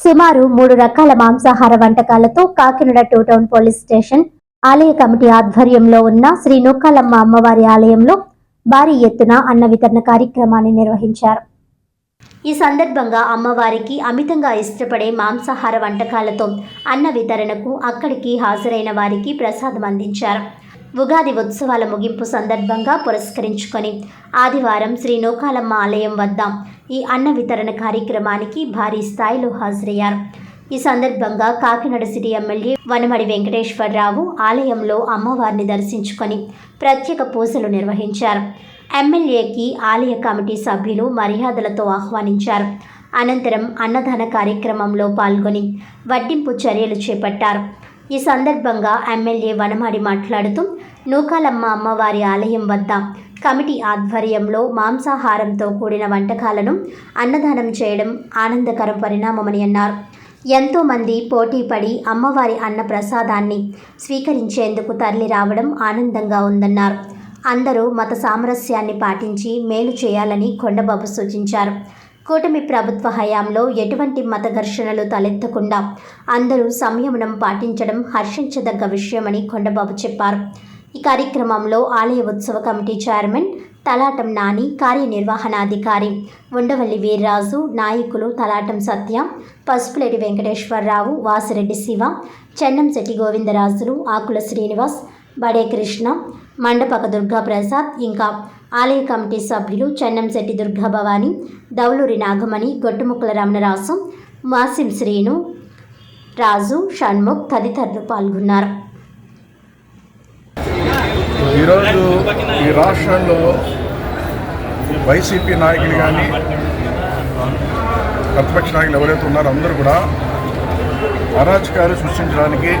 సుమారు మూడు రకాల మాంసాహార వంటకాలతో Kakinada two town police station ఆలయ కమిటీ ఆధ్వర్యంలో ఉన్న శ్రీ నూకాలమ్మ అమ్మవారి ఆలయంలో భారీ ఎత్తున అన్న వితరణ కార్యక్రమాన్ని నిర్వహించారు. ఈ సందర్భంగా అమ్మవారికి అమితంగా ఇష్టపడే మాంసాహార వంటకాలతో అన్న వితరణకు అక్కడికి హాజరైన వారికి ప్రసాదం అందించారు. ఉగాది ఉత్సవాల ముగింపు సందర్భంగా పురస్కరించుకొని ఆదివారం శ్రీ నూకాలమ్మ ఆలయం వద్ద ఈ అన్న వితరణ కార్యక్రమానికి భారీ స్థాయిలో హాజరయ్యారు. ఈ సందర్భంగా కాకినాడ సిటీ ఎమ్మెల్యే వనమడి వెంకటేశ్వరరావు ఆలయంలో అమ్మవారిని దర్శించుకొని ప్రత్యేక పూజలు నిర్వహించారు. ఎమ్మెల్యేకి ఆలయ కమిటీ సభ్యులు మర్యాదలతో ఆహ్వానించారు. అనంతరం అన్నదాన కార్యక్రమంలో పాల్గొని వడ్డింపు చర్యలు చేపట్టారు. ఈ సందర్భంగా ఎమ్మెల్యే వనమాడి మాట్లాడుతూ నూకాలమ్మ అమ్మవారి ఆలయం వద్ద కమిటీ ఆధ్వర్యంలో మాంసాహారంతో కూడిన వంటకాలను అన్నదానం చేయడం ఆనందకర పరిణామమని అన్నారు. ఎంతోమంది పోటీపడి అమ్మవారి అన్న ప్రసాదాన్ని స్వీకరించేందుకు తరలి రావడం ఆనందంగా ఉందన్నారు. అందరూ మత సామరస్యాన్ని పాటించి మేలు చేయాలని కొండబాబు సూచించారు. కూటమి ప్రభుత్వ హయాంలో ఎటువంటి మత ఘర్షణలు తలెత్తకుండా అందరూ సంయమనం పాటించడం హర్షించదగ్గ విషయమని కొండబాబు చెప్పారు. ఈ కార్యక్రమంలో ఆలయ ఉత్సవ కమిటీ చైర్మన్ తలాటం నాని కార్యనిర్వహణాధికారి ఉండవల్లి వీర్రాజు నాయకులు తలాటం సత్య పసుపులేటి వెంకటేశ్వరరావు వాసిరెడ్డి శివ చెన్నంశెట్టి గోవిందరాజులు ఆకుల శ్రీనివాస్ బడే కృష్ణ మండపక దుర్గా ప్రసాద్ ఇంకా ఆలయ కమిటీ సభ్యులు చెన్నంశెట్టి దుర్గా భవాని దౌలూరి నాగమణి గొట్టుముక్కల రమణరాసు మాసిం శ్రీను రాజు షణ్ముఖ్ తదితరులు పాల్గొన్నారు. ఈరోజు ఈ రాష్ట్రంలో వైసీపీ నాయకులు కానీ ప్రతిపక్ష నాయకులు ఎవరైతే ఉన్నారో అందరూ కూడా అరాచకాలు సృష్టించడానికి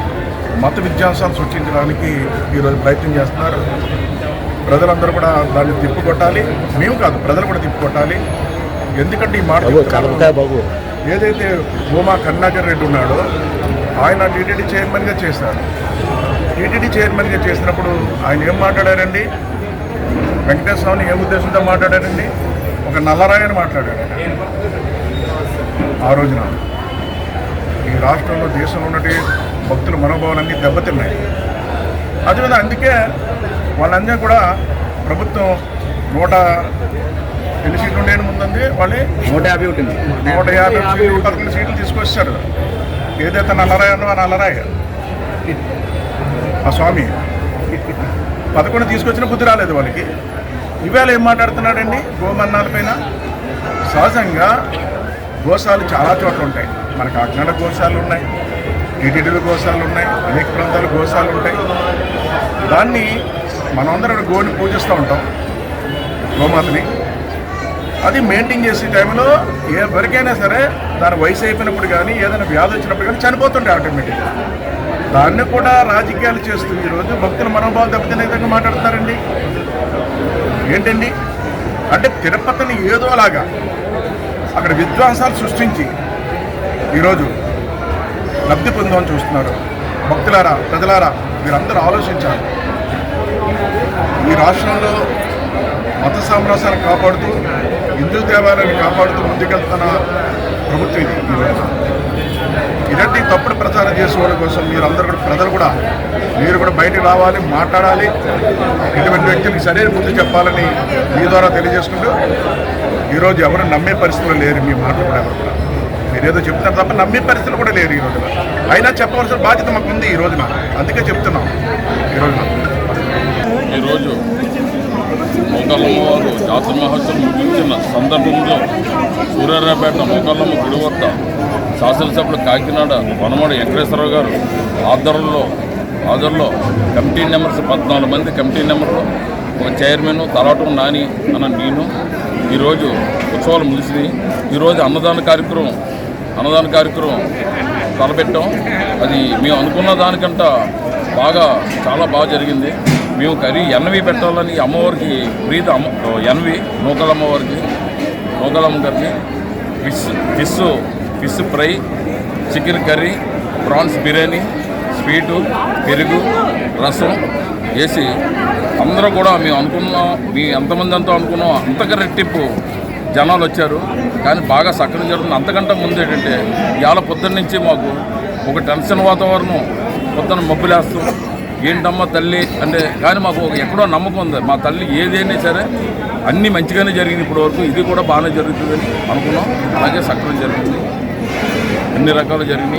మత విధ్యాసాలు సృష్టించడానికి ఈరోజు ప్రయత్నం చేస్తున్నారు. ప్రజలందరూ కూడా దాన్ని తిప్పుకొట్టాలి. మేము కాదు ప్రజలు కూడా తిప్పుకొట్టాలి. ఎందుకంటే ఈ మాట. ఏదైతే భూమా కరుణాకర్ రెడ్డి ఉన్నాడో ఆయన టీటీడీ చైర్మన్గా చేశారు. టీటీడీ చైర్మన్గా చేసినప్పుడు ఆయన ఏం మాట్లాడారండి? వెంకటేశ్వర స్వామిని ఏం ఉద్దేశంతో మాట్లాడారండి? ఒక నల్లరాయని మాట్లాడారు. ఆ రోజున ఈ రాష్ట్రంలో దేశంలో ఉన్నటి భక్తుల మనోభావాలన్నీ దెబ్బతిన్నాయి. అదేవిధంగా అందుకే వాళ్ళందరూ కూడా ప్రభుత్వం నూట ఎన్ని సీట్లు ఉండేది ముందుంది? వాళ్ళే నూట యాభై ఉంటుంది నూట యాభై సీట్లు తీసుకొచ్చాడు ఏదైతే నల్లరాయనో ఆ నల్లరాయ ఆ స్వామి పదకొండు తీసుకొచ్చిన బుద్ధి రాలేదు వాళ్ళకి. ఇవాళ ఏం మాట్లాడుతున్నాడండి? గోమన్నాలపైన సహజంగా గోశాలు చాలా చోట్ల ఉంటాయి. మన కాకినాడ గోశాలు ఉన్నాయి టీటీడీలో గోశాలు ఉన్నాయి అనేక ప్రాంతాలు గోశాలు ఉంటాయి. దాన్ని మనమందరం గోని పూజిస్తూ ఉంటాం గోమాతని. అది మెయింటైన్ చేసే టైంలో ఎవరికైనా సరే దాని వయసు అయిపోయినప్పుడు కానీ ఏదైనా వ్యాధి వచ్చినప్పుడు కానీ చనిపోతుండే ఆటోమేటిక్గా. దాన్ని కూడా రాజకీయాలు చేస్తుంది ఈరోజు భక్తుల మనోభావాలు దెబ్బతినే విధంగా మాట్లాడుతున్నారండి. ఏంటండి? అంటే తిరుపతిని ఏదోలాగా అక్కడ విద్వాంసాలు సృష్టించి ఈరోజు లబ్ధి పొందామని చూస్తున్నారు. భక్తులారా ప్రజలారా మీరందరూ ఆలోచించాలి. ఈ రాష్ట్రంలో మత సామ్రాజ్యాన్ని కాపాడుతూ హిందూ దేవాలయాన్ని కాపాడుతూ ముందుకెళ్తున్న ప్రభుత్వం ఇది ఈరోజు ఇలాంటి తప్పుడు ప్రచారం చేసుకోవడం కోసం మీరందరూ కూడా ప్రజలు కూడా మీరు కూడా బయటకు రావాలి మాట్లాడాలి. ఇటువంటి వ్యక్తులకు సరైన బుద్ధి చెప్పాలని మీ ద్వారా తెలియజేసుకుంటూ ఈరోజు ఎవరు నమ్మే పరిస్థితులు లేరు మీ మాటలు కూడా ఎవరు. కూడా మీరేదో చెప్తున్నారు తప్ప నమ్మే పరిస్థితులు కూడా లేరు ఈ రోజున. అయినా చెప్పవలసిన బాధ్యత మాకు ఉంది ఈ రోజున. అందుకే చెప్తున్నాం ఈ రోజున. ఈరోజు మోకల్లమ్మ వారు జాతర మహోత్సవం ముగించిన సందర్భంలో సూర్యారాపేట మోకల్లమ్మ గుడి వద్ద శాసనసభ్యులు కాకినాడ వనమడ వెంకటేశ్వరరావు గారు ఆధ్వర్యంలో ఆధ్వర్యంలో కమిటీ నెంబర్స్ పద్నాలుగు మంది కమిటీ నెంబర్లు ఒక చైర్మన్ తలాటం నాని అన్న నేను ఈరోజు ఉత్సవాలు ముగిసింది ఈరోజు అన్నదాన కార్యక్రమం అన్నదాన కార్యక్రమం తలపెట్టాం. అది మేము అనుకున్న దానికంట బాగా చాలా బాగా జరిగింది. మేము కర్రీ ఎన్వి పెట్టాలని అమ్మవారికి ప్రీత అమ్మ ఎన్వి నూకల అమ్మవారికి నూకలమ్మ గారికి fish fish fish fry chicken curry prawns biryani sweet పెరుగు రసం వేసి అందరూ కూడా మేము అనుకున్నాం మీ ఎంతమంది ఎంతో అనుకున్నాం అంతగా రెట్టింపు జనాలు వచ్చారు. కానీ బాగా సక్రమం జరుగుతుంది. అంతకంటే ముందు ఏంటంటే ఇవాళ పొద్దున్న నుంచి మాకు ఒక టెన్షన్ వాతావరణం పొద్దున్న మబ్బులేస్తాం ఏంటమ్మా తల్లి? అంటే కానీ మాకు ఎక్కడో నమ్మకం ఉంది. మా తల్లి ఏదైనా సరే అన్నీ మంచిగానే జరిగింది ఇప్పటి వరకు ఇది కూడా బాగానే జరుగుతుందని అనుకున్నాం. అలాగే సక్రమం జరిగింది అన్ని రకాలు జరిగినాయి.